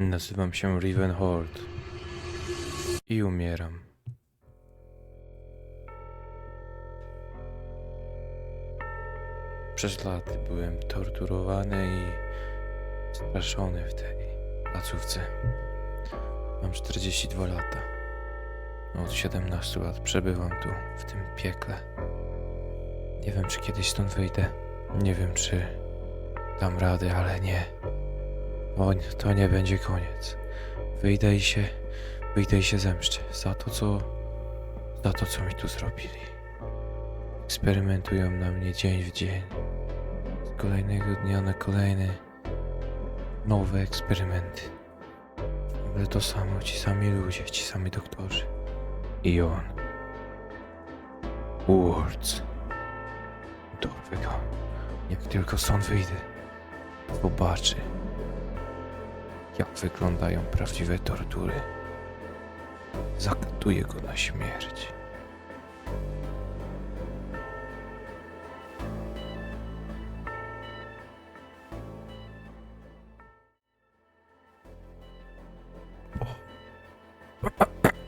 Nazywam się Riven Horde. I umieram. Przez lata byłem torturowany i straszony w tej placówce. Mam 42 lata. Od 17 lat przebywam tu, w tym piekle. Nie wiem, czy kiedyś stąd wyjdę. Nie wiem, czy dam radę, ale nie. O, to nie będzie koniec. Wyjdę i się, wyjdę i się zemszczę za to, co, za to, co mi tu zrobili. Eksperymentują na mnie dzień w dzień. Z kolejnego dnia na kolejny nowe eksperymenty. Ale to samo, ci sami ludzie, ci sami doktorzy. I on. Words. Dorwę go. Jak tylko stąd wyjdę, zobaczy, jak wyglądają prawdziwe tortury. Zakatuję go na śmierć.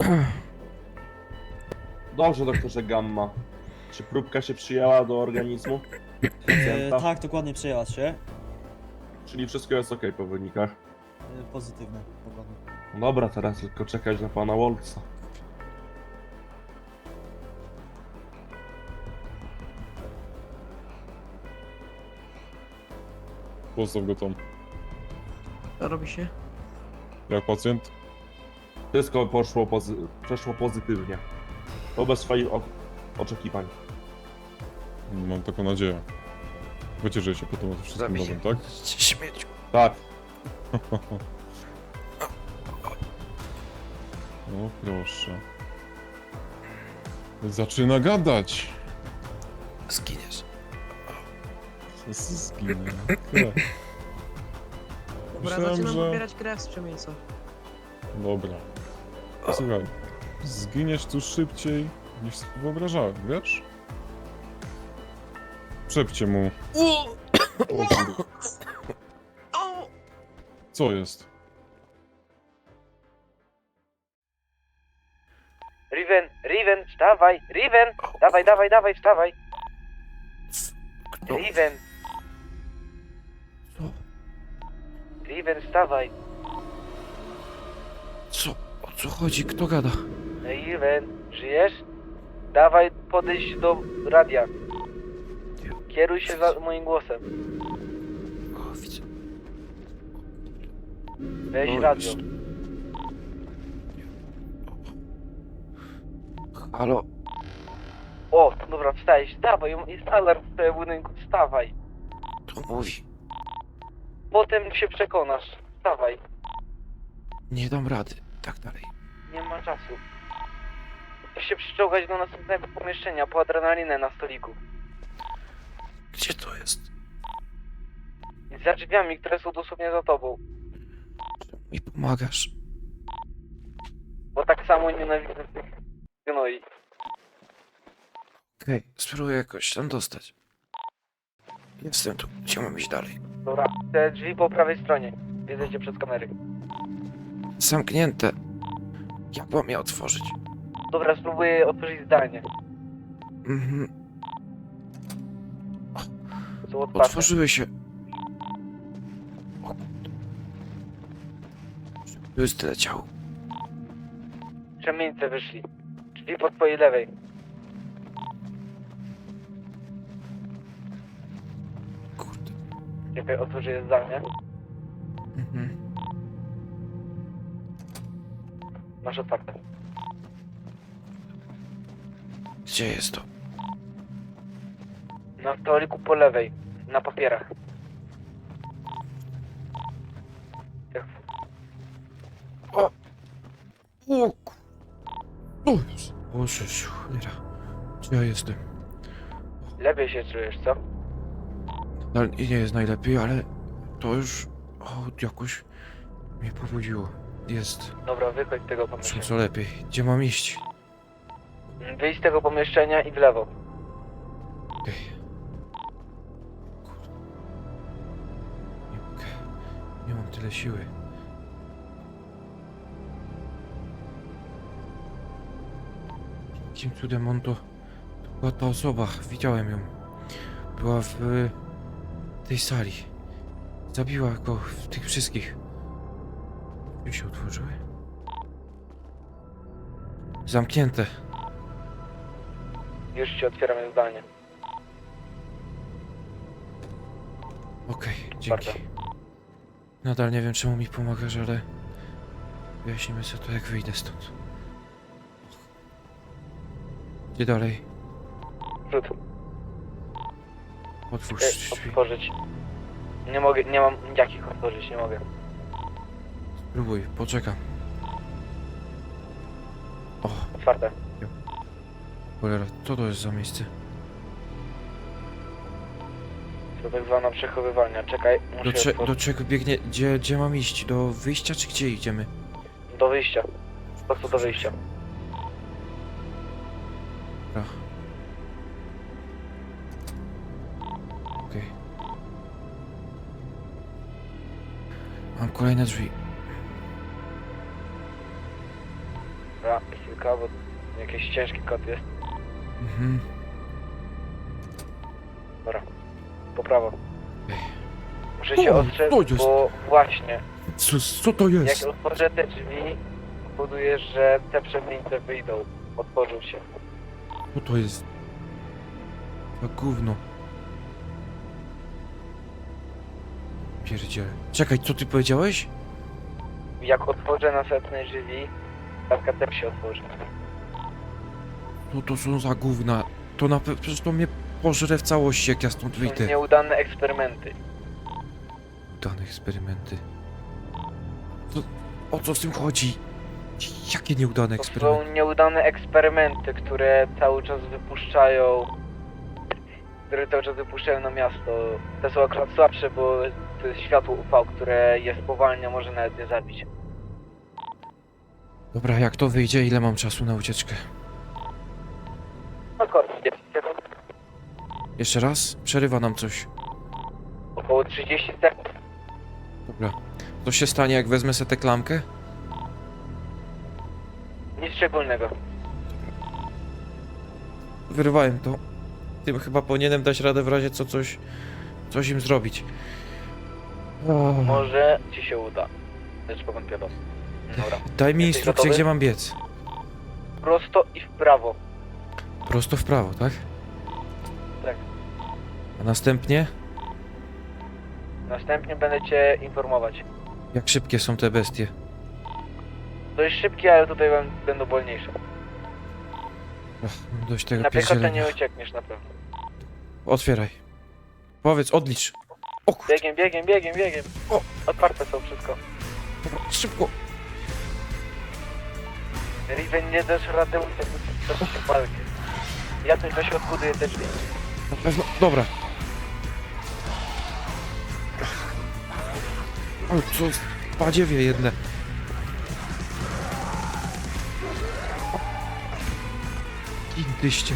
Dobrze, doktorze Gamma. Czy próbka się przyjęła do organizmu? E, Pacjenta? tak, dokładnie przejęła się. Czyli wszystko jest ok po wynikach. Pozytywne, dokładnie. No Dobra, teraz tylko czekać na pana Wolca. Postaw go tam. Co robi się? Jak pacjent? Wszystko poszło pozy przeszło pozytywnie. Wobec swoich o- oczekiwań. Mam taką nadzieję. Wycieszę się potem o tym wszystkim Zabij się. nowym, tak? Śmieciu. Tak, No proszę. Zaczyna gadać. Zginiesz. Zginę. Tyle. Dobra, Myślałem, zaczynam że- pobierać krew z przemieńca. Dobra. Słuchaj. Zginiesz tu szybciej niż sobie wyobrażałem, wiesz? Przepcie mu. O. Co jest? Riven, Riven, wstawaj, Riven, dawaj, dawaj, dawaj, wstawaj. Kto? Riven, Co? Riven, wstawaj. Co? O co chodzi? Kto gada? Riven, żyjesz? Dawaj, podejść do radia. Kieruj się za moim głosem. Weź radio. Halo? O, dobra, wstajesz, dawaj, jest alarm w tym budynku, wstawaj. To mówi. Potem się przekonasz, wstawaj. Nie dam rady. Tak dalej. Nie ma czasu. Musisz się przyczołgać do następnego pomieszczenia po adrenalinę na stoliku. Gdzie to jest? Za drzwiami, które są dosłownie za tobą. Mi pomagasz. Bo tak samo nienawidzę tych gnoi. Okej, spróbuję jakoś tam dostać. Jestem tu. Gdzie mam iść dalej? Dobra, te drzwi po prawej stronie. Wiedzecie przez kamery. Zamknięte. Jak mam je otworzyć? Dobra, spróbuję otworzyć zdalnie. Mhm. Są otwarte. Otworzyły się. Tu jest tyle ciał. Przemieńcy wyszli. Drzwi po twojej lewej. Kurde. Czekaj, otworzę je zdalnie. Mhm. Masz otwarte. Gdzie jest to? Na stoliku po lewej. Na papierach. O! O! O. O Jezu, cholera. Gdzie ja jestem? lepiej się czujesz, co? No, i nie jest najlepiej, ale to już... O, jakoś mnie pobudziło. Jest Dobra, wychodź z tego pomieszczenia. co lepiej. Gdzie mam iść? Wyjdź z tego pomieszczenia i w lewo. Okej. Nie mogę. Nie mam tyle siły. Jakim cudem on to... To była ta osoba, widziałem ją. Była w tej sali. Zabiła go w tych wszystkich. Drzwi się otworzyły. Zamknięte. Już ci otwieramy zdalnie. Okej, dzięki. Nadal nie wiem czemu mi pomagasz, ale... Wyjaśnimy sobie to jak wyjdę stąd. Gdzie dalej? Rzut. Otwórz drzwi. otworzyć. Nie mogę, nie mam jakich otworzyć, nie mogę. Spróbuj, poczekam. O, Otwarte. cholera, co to jest za miejsce? To tak zwana przechowywalnia. Czekaj, muszę Do, cze- otworzyć. do czego biegnie? Gdzie, gdzie mam iść? Do wyjścia czy gdzie idziemy? do wyjścia. Po prostu do wyjścia. Dobra. Okej. Mam kolejne drzwi. Dobra, chwilka, bo jakiś ciężki kod jest. Mhm. Po prawo. Muszę cię O, ostrzec, to jest- bo właśnie, Co, co to jest? jak otworzę te drzwi, powoduje, że te przebnięte wyjdą. Otworzą się. Co to jest? To gówno. Pierdziele. Czekaj, co ty powiedziałeś? Jak otworzę następne drzwi, tarka też się otworzy. No to są za gówna. To na pewno, przecież to mnie pożre w całości, jak ja stąd wyjdę. nieudane eksperymenty. Dane eksperymenty. To, o co z tym chodzi? Jakie nieudane To eksperymenty? są nieudane eksperymenty, które cały czas wypuszczają. Które cały czas wypuszczają na miasto. Te są akurat słabsze, bo to jest światło UV, które je spowalnia, może nawet nie zabić. Dobra, jak to wyjdzie, ile mam czasu na ucieczkę? Około 30 sekund. Jeszcze raz? Przerywa nam coś. Około 30 sekund. Dobra. Co się stanie, jak wezmę sobie tę klamkę? Szczególnego. Wyrwałem to. Tym chyba powinienem dać radę w razie co coś... Coś im zrobić. Może ci się uda. Lecz powątpiono. Dobra. Daj mi Jesteś instrukcję, gotowy? gdzie mam biec. Prosto i w prawo. Prosto w prawo, tak? Tak. A następnie? Następnie będę cię informować. Jak szybkie są te bestie? Dość szybkie, ale tutaj bę- będą wolniejsze. Dość tego Na piechotę pierdzielenia. nie uciekniesz na pewno. Otwieraj. Powiedz, odlicz. O kurde, Biegiem, biegiem, biegiem, biegiem. O! Otwarte są wszystko. szybko. Riven nie dasz rady uciec do się. Ja coś weź odbuduję te drzwi. Na pewno, dobra. O, co? Badziewie jedne. Indyście.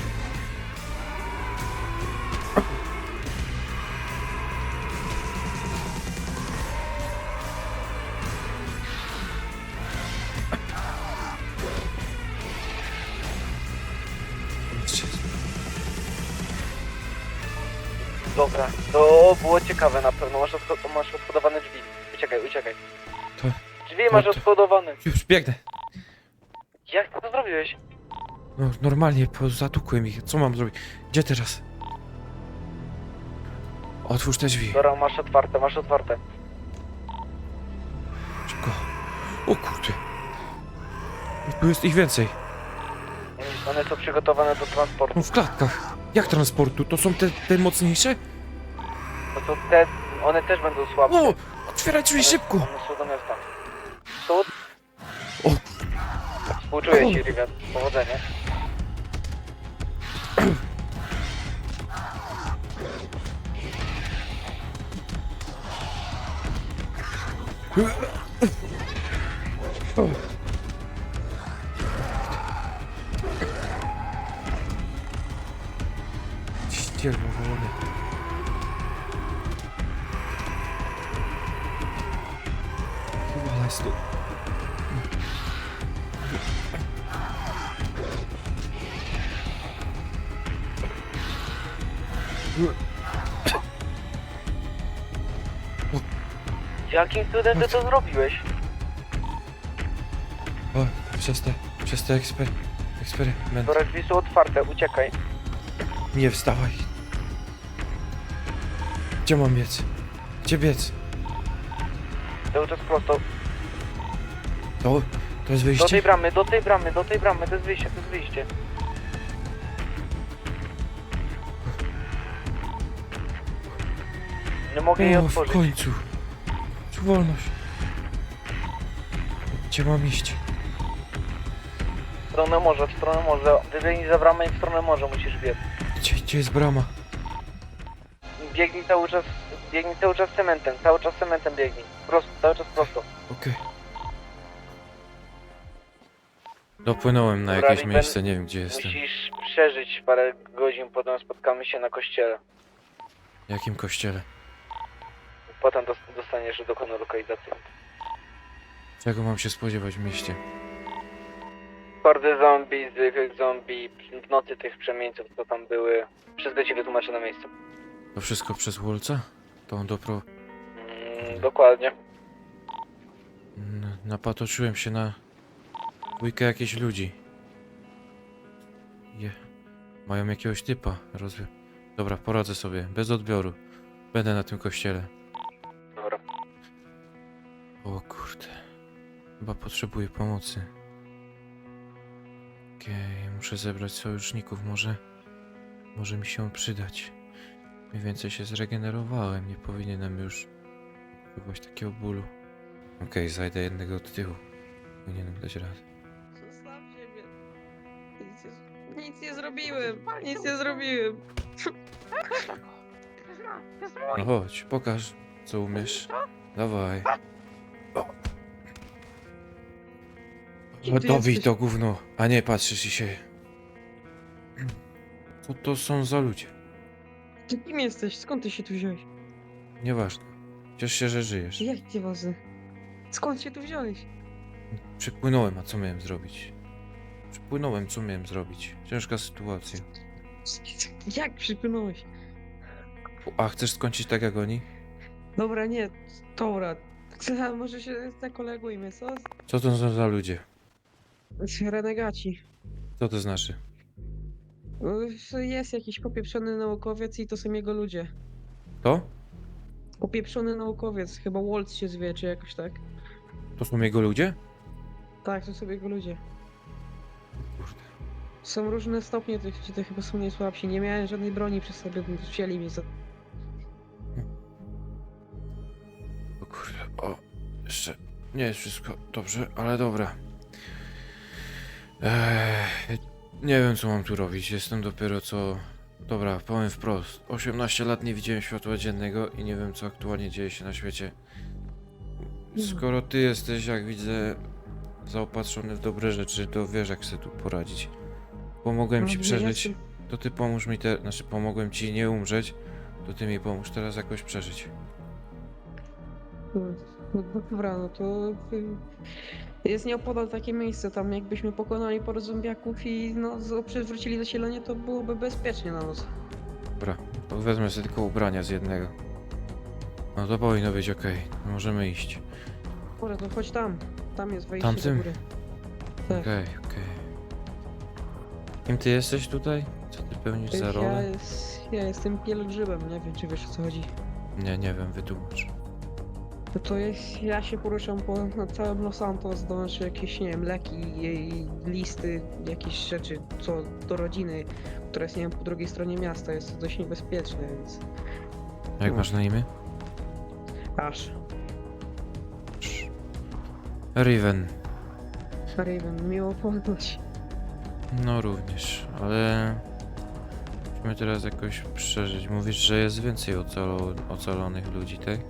Dobra, to było ciekawe na pewno. Masz, odko- masz odkodowane drzwi. Uciekaj, uciekaj. To- Drzwi masz to- odkodowane. Już biegnę. Jak ty to zrobiłeś? No, normalnie, zatukłem ich. Co mam zrobić? Gdzie teraz? Otwórz te drzwi. Dobra, masz otwarte, masz otwarte. Szybko. O kurde. Tu jest ich więcej. One są przygotowane do transportu. No w klatkach. Jak transportu? To są te, te mocniejsze? No to te, one też będą słabsze. O! Otwieraj drzwi szybko! One są do miasta. Tu? O. Współczuję ci, Riven. Powodzenia. Huh? Jakim cudem ty to zrobiłeś? O, przez te, przez te eksper... eksperyment. Dobra, drzwi są otwarte, uciekaj. Nie wstawaj. Gdzie mam biec? Gdzie biec? Cały czas prosto. To, to jest Do tej wyjście? bramy, do tej bramy, do tej bramy, to jest wyjście, to jest wyjście. Nie mogę jej O, w otworzyć. końcu. Wolność. Gdzie mam iść? W stronę morza, w stronę morza. Wybiegnij za bramę i w stronę morza musisz biec. Gdzie, gdzie jest brama? Biegnij cały czas, biegnij cały czas cementem, cały czas cementem biegnij. Prosto, cały czas prosto. Okej. Dopłynąłem na Dobra, jakieś Riven, miejsce, nie wiem gdzie jestem. Musisz przeżyć parę godzin, potem spotkamy się na kościele. W jakim kościele? Potem dos- dostaniesz dokonu lokalizacji. Czego mam się spodziewać w mieście? Hordy zombie, zwykłych zombie, w nocy tych przemieńców, co tam były. Wszystko ci wytłumaczę na miejscu. To wszystko przez Wolca? To on dopro... Mm, dokładnie. N- Napatoczyłem się na... dwójkę jakichś ludzi. Je... Mają jakiegoś typa, rozumiem. Dobra, poradzę sobie, bez odbioru. Będę na tym kościele. O kurde. Chyba potrzebuję pomocy. Okej, muszę zebrać sojuszników, może... Może mi się przydać. Mniej więcej się zregenerowałem, nie powinienem już... odczuwać takiego bólu. Okej, zajdę jednego od tyłu. Powinienem dać radę. Zostawcie mnie. Nic nie, nic nie zrobiłem. Nic nie zrobiłem. No chodź, pokaż, co umiesz. Dawaj. Kim O, ty dobij jesteś? to gówno, a nie patrzysz i się... Co to są za ludzie? Ty kim jesteś? Skąd ty się tu wziąłeś? Nieważne. Ciesz się, że żyjesz. Jak cię wozy? Skąd się tu wziąłeś? Przypłynąłem, a co miałem zrobić? Przypłynąłem, co miałem zrobić? Ciężka sytuacja. Jak przypłynąłeś? A chcesz skończyć tak jak oni? Dobra, nie. Dobra. Może się zakolegujmy, co? Co to są za ludzie? Renegaci. Co to znaczy? No, Jest jakiś popieprzony naukowiec i to są jego ludzie. To? Popieprzony naukowiec, chyba Waltz się zwie, czy jakoś tak. To są jego ludzie? Tak, to są jego ludzie. Kurde. Są różne stopnie tych, ci to chyba są najsłabsi. Nie miałem żadnej broni przy sobie, więc wzięli mnie za... O kurde, o, jeszcze nie jest wszystko dobrze, ale dobra. Nie wiem co mam tu robić, jestem dopiero co... Dobra, powiem wprost. 18 lat nie widziałem światła dziennego i nie wiem co aktualnie dzieje się na świecie. Skoro ty jesteś, jak widzę, zaopatrzony w dobre rzeczy, to wiesz jak sobie tu poradzić. Pomogłem No, ci nie przeżyć, to ty pomóż mi te... Znaczy pomogłem ci nie umrzeć, to ty mi pomóż teraz jakoś przeżyć. No, no dobra, no to... Jest nieopodal takie miejsce, tam jakbyśmy pokonali parę zombiaków i no, z- przywrócili zasilanie, to byłoby bezpiecznie na nas. Dobra, to wezmę sobie tylko ubrania z jednego. No to powinno być ok. Możemy iść. Dobra, to chodź tam. Tam jest wejście Tamtym? do góry. Tak. Okej, okej. Kim ty jesteś tutaj? Co ty pełnisz za Ja, rolę? jest, ja jestem pielgrzymem, nie wiem czy wiesz o co chodzi. Nie, nie wiem, wytłumacz. No to jest, ja się poruszam po na całym Los Santos, donoszę jakieś, nie wiem, leki, i listy, jakieś rzeczy, co do rodziny, która jest, nie wiem, po drugiej stronie miasta, jest to dość niebezpieczne, więc Jak masz na imię? aż. Riven. Raven, miło poznać. No również, ale... Musimy teraz jakoś przeżyć. Mówisz, że jest więcej ocalo- ocalonych ludzi, tak?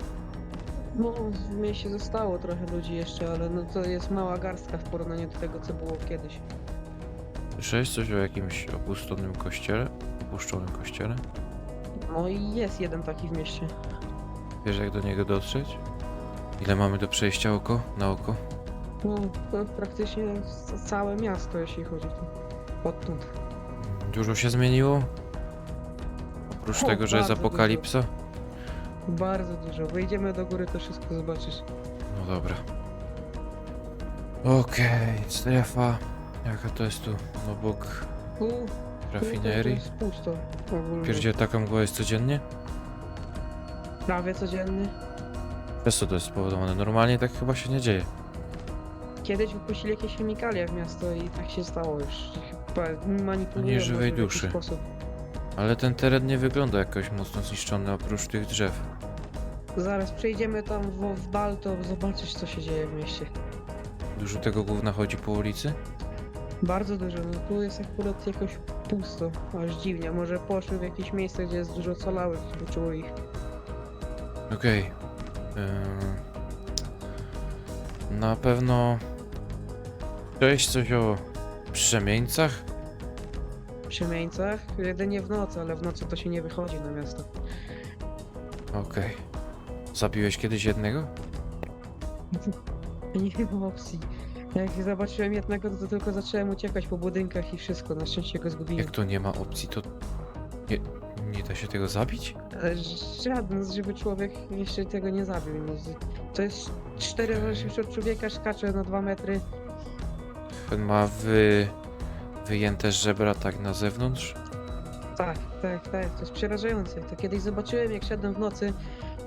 No, w mieście zostało trochę ludzi jeszcze, ale no to jest mała garstka w porównaniu do tego, co było kiedyś. Słyszałeś coś o jakimś opuszczonym kościele? Opuszczonym kościele? No i jest jeden taki w mieście. Wiesz jak do niego dotrzeć? Ile mamy do przejścia oko na oko? No, to praktycznie ca- całe miasto, jeśli chodzi tu. Odtąd. Dużo się zmieniło? Oprócz O, tego, że jest bardzo dużo. apokalipsa? Bardzo dużo. Wejdziemy do góry, to wszystko zobaczysz. No dobra. Okej, strefa. Jaka to jest tu? Obok Tu, tu to rafinerii? jest pusto. ogólnie. Pierdzie taka mgła jest codziennie? Prawie codziennie. Przez co to jest spowodowane? Normalnie tak chyba się nie dzieje. Kiedyś wypuścili jakieś chemikalia w miasto i tak się stało już. Chyba manipulują Nie żywej może w jakiś duszy. sposób. Ale ten teren nie wygląda jakoś mocno zniszczony oprócz tych drzew. Zaraz przejdziemy tam w, w dal, to zobaczysz co się dzieje w mieście. Dużo tego gówna chodzi po ulicy? Bardzo dużo, no tu jest akurat jakoś pusto, aż dziwnie. Może poszły w jakieś miejsce, gdzie jest dużo calałych, wyczuło ich. Okej. Ym, Na pewno... Cześć coś o przemieńcach? W Przemieńcach, jedynie w nocy, ale w nocy to się nie wychodzi na miasto. Okej. Zabiłeś kiedyś jednego? Nie ma opcji. Jak zobaczyłem jednego, to, tylko zacząłem uciekać po budynkach i wszystko, na szczęście go zgubiłem. Jak to nie ma opcji, to... Nie, nie da się tego zabić? Ale Żaden żywy człowiek jeszcze tego nie zabił. No, z- to jest cztery razy od człowieka, skacze na dwa metry. Ten ma wy... wyjęte żebra tak na zewnątrz? Tak, tak, tak, to jest przerażające. To kiedyś zobaczyłem, jak szedłem w nocy,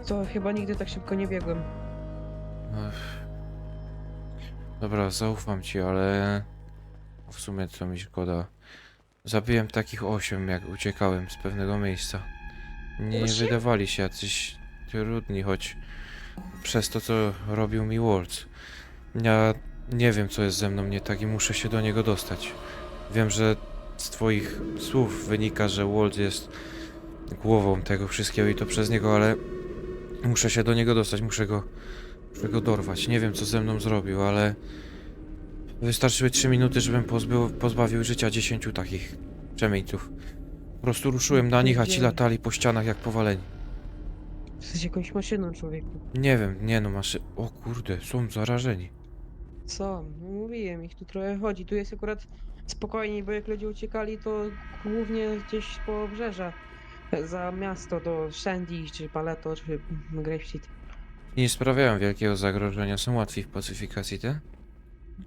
to chyba nigdy tak szybko nie biegłem. Ech. Dobra, zaufam ci, ale w sumie co mi szkoda. Zabiłem takich osiem, jak uciekałem z pewnego miejsca. Nie Osiem? wydawali się jacyś trudni, choć przez to, co robił mi Waltz. Ja nie wiem, co jest ze mną nie tak i muszę się do niego dostać. Wiem, że z twoich słów wynika, że Waltz jest głową tego wszystkiego i to przez niego, ale muszę się do niego dostać, muszę go Muszę go dorwać. Nie wiem, co ze mną zrobił, ale... Wystarczyły 3 minuty, żebym pozbył, pozbawił życia 10 takich przemieńców. Po prostu ruszyłem na nich, a ci latali po ścianach jak powaleni. Jesteś jakąś maszyną, człowieku. Nie wiem, nie no, masz... O kurde, są zarażeni. Co? No, mówiłem, ich tu trochę chodzi. Tu jest akurat spokojniej, bo jak ludzie uciekali, to głównie gdzieś po obrzeża. Za miasto, do Shandy, czy Paleto, czy Gravesheet. Nie sprawiają wielkiego zagrożenia, są łatwi w pacyfikacji, te?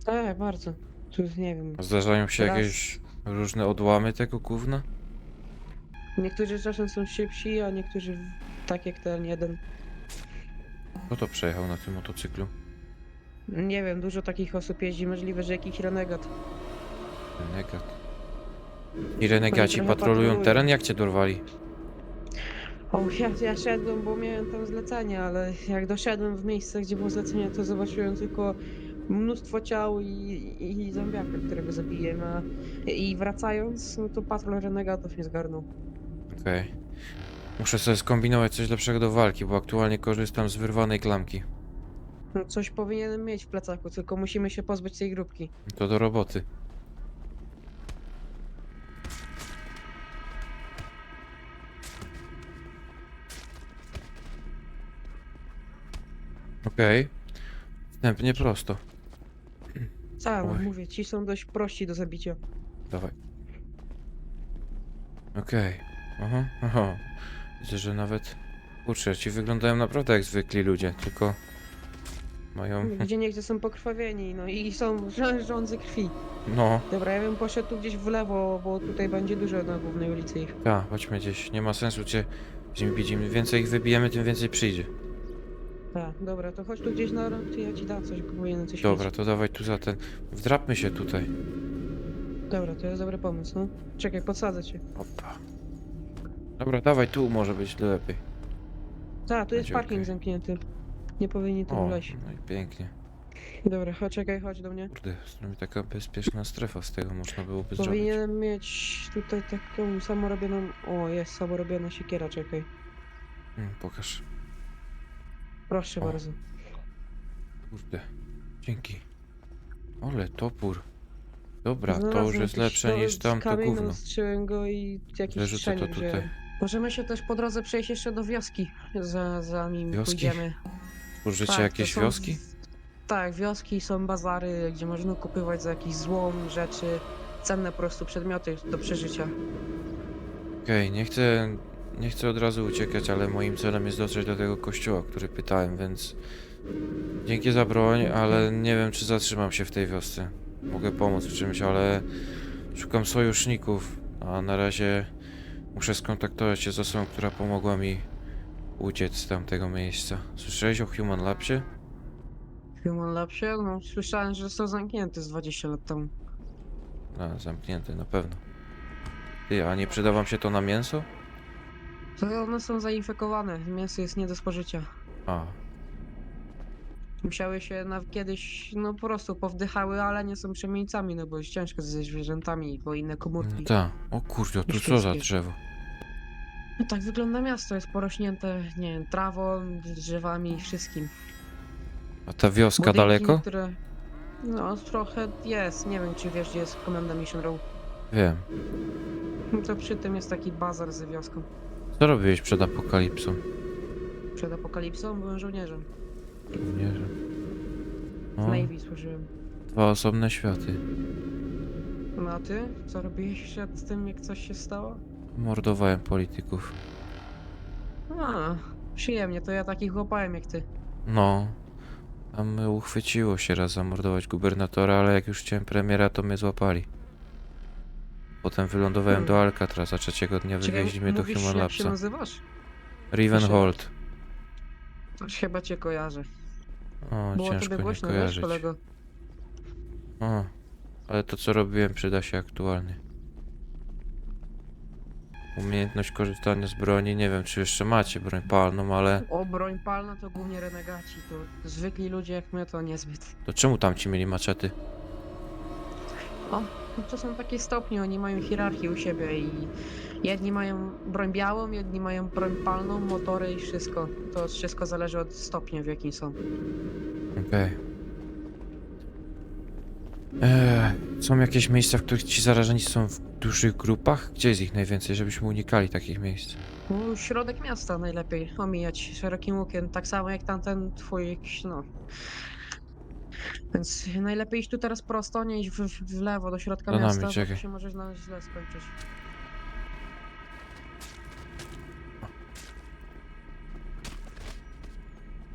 Tak, bardzo. Tu nie wiem. Zdarzają się Teraz- jakieś różne odłamy tego gówna? Niektórzy czasem są szybsi, a niektórzy w- tak jak ten jeden. Kto to przejechał na tym motocyklu? Nie wiem, dużo takich osób jeździ, możliwe, że jakiś renegat. Renegat. I renegaci trochę patrolują patrolują. teren? Jak cię dorwali? O, ja, ja szedłem, bo miałem tam zlecenie, ale jak doszedłem w miejsce, gdzie było zlecenie, to zobaczyłem tylko mnóstwo ciał i, i, i zombiaka, którego zabiłem, a i wracając, no to patrol renegatów mnie zgarnął. Okej. Muszę sobie skombinować coś lepszego do walki, bo aktualnie korzystam z wyrwanej klamki. No, coś powinienem mieć w plecaku, tylko musimy się pozbyć tej grupki. To do roboty. Okej. Wstępnie prosto. No Oj. mówię, ci są dość prości do zabicia. Dawaj. Okej. Aha, aha. Widzę, że nawet... Kurczę, ci wyglądają naprawdę jak zwykli ludzie, tylko... Mają... Gdzie niegdzie są pokrwawieni, no i są rz- rządzy krwi. No, Dobra, ja bym poszedł tu gdzieś w lewo, bo tutaj będzie dużo na głównej ulicy ich. tak, chodźmy gdzieś. Nie ma sensu cię z nimi bić. Im więcej ich wybijemy, tym więcej przyjdzie. Tak, dobra, to chodź tu gdzieś na rąk, ja ci dam coś, powinienem coś Dobra, mieć. to dawaj tu za ten. Wdrapmy się tutaj. Dobra, to jest dobry pomysł, no. Czekaj, podsadzę cię. Opa. Dobra, dawaj tu, może być lepiej. Tak, tu jest Będzie parking okej. zamknięty. Nie powinni tu O, wleźć. no i pięknie. Dobra, chodź, czekaj, chodź do mnie. Kurde, z taka bezpieczna strefa, z tego można byłoby zrobić. Powinienem mieć tutaj taką samorobioną... O, jest samorobiona siekiera, czekaj. Mm, pokaż. Proszę O. bardzo. Kurde. Dzięki. Ole, topór. Dobra, to już jest jakiś lepsze to- niż tamto kamień, gówno. Ostrzyłem go i Wyrzucę to tutaj. wziąłem. Możemy się też po drodze przejść jeszcze do wioski, za, zanim Wioski? pójdziemy. Użycie Tak, to jakieś są- wioski? Tak, wioski, są bazary, gdzie można kupować za jakiś złom, rzeczy, cenne po prostu przedmioty do przeżycia. Okej, nie chcę nie chcę od razu uciekać, ale moim celem jest dotrzeć do tego kościoła, który pytałem, więc dzięki za broń, ale nie wiem, czy zatrzymam się w tej wiosce. Mogę pomóc w czymś, ale szukam sojuszników, a na razie muszę skontaktować się z osobą, która pomogła mi uciec z tamtego miejsca. Słyszałeś o Human Labsie? Human Labsie? No, słyszałem, że został zamknięty z 20 lat temu. A, zamknięty, na pewno. Ty, a nie przyda wam się to na mięso? To one są zainfekowane, mięso jest nie do spożycia. A, Musiały się na, kiedyś, no po prostu powdychały, ale nie są przemieńcami, no bo jest ciężko ze zwierzętami, bo inne no komórki. tak. O kurde, tu Już co za drzewo? No tak wygląda miasto, jest porośnięte, nie wiem, trawą, drzewami, wszystkim. A ta wioska Budynki, daleko? Które... No trochę jest, nie wiem czy wiesz gdzie jest Komenda Mission Row. Wiem. No to przy tym jest taki bazar z wioską. Co robiłeś przed apokalipsą? Przed apokalipsą byłem żołnierzem. Żołnierzem. W Navy służyłem. dwa osobne światy. No a ty? Co robiłeś przed tym jak coś się stało? Mordowałem polityków. A, przyjemnie, to ja takich łapałem jak ty. No. Tam uchwyciło się raz zamordować gubernatora, ale jak już chciałem premiera, to mnie złapali. Potem wylądowałem do Alcatraz, a trzeciego dnia Czekaj, wywieźli mnie do mówisz, Human jak się Labsa. nazywasz? Rivenhold. Coś chyba cię kojarzę. O, Było ciężko tobie nie głośno, wiesz, kojarzyć. kolego. O, ale to co robiłem przyda się aktualnie. Umiejętność korzystania z broni, nie wiem czy jeszcze macie broń palną, ale O, broń palna to głównie renegaci, to zwykli ludzie jak my to niezbyt. to czemu tamci mieli maczety? No to są takie stopnie, oni mają hierarchię u siebie i jedni mają broń białą, jedni mają broń palną, motory i wszystko. To wszystko zależy od stopnia w jakim są. Okej. Eee, Są jakieś miejsca, w których ci zarażeni są w dużych grupach? Gdzie jest ich najwięcej, żebyśmy unikali takich miejsc? U, Środek miasta najlepiej omijać szerokim łukiem, tak samo jak tamten twój no. Więc najlepiej iść tu teraz prosto, nie iść w, w lewo do środka Za nami, miasta, bo czekaj. się możesz na źle skończyć.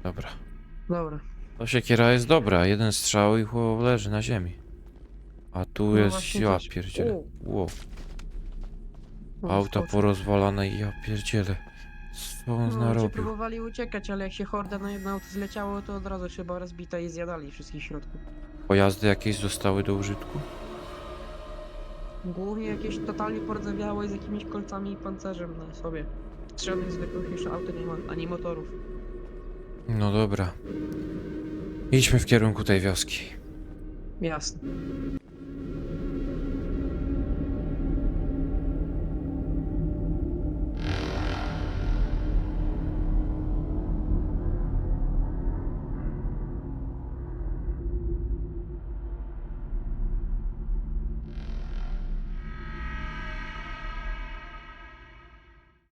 Dobra. Dobra. To siekiera jest dobra, jeden strzał i chłop leży na ziemi. A tu No jest, właśnie ja też- pierdzielę. U. Wow. O, Auta skoczył. porozwalane i ja pierdzielę. Co on No, ludzie narobił? próbowali uciekać, ale jak się horda na jedno auto zleciało, to od razu chyba rozbita i zjadali wszystkich w środku. Pojazdy jakieś zostały do użytku? Głównie jakieś totalnie pordzewiałe z jakimiś kolcami i pancerzem na sobie. Żadnych zwykłych już aut nie ma, ani motorów. No dobra. Idźmy w kierunku tej wioski. Jasne.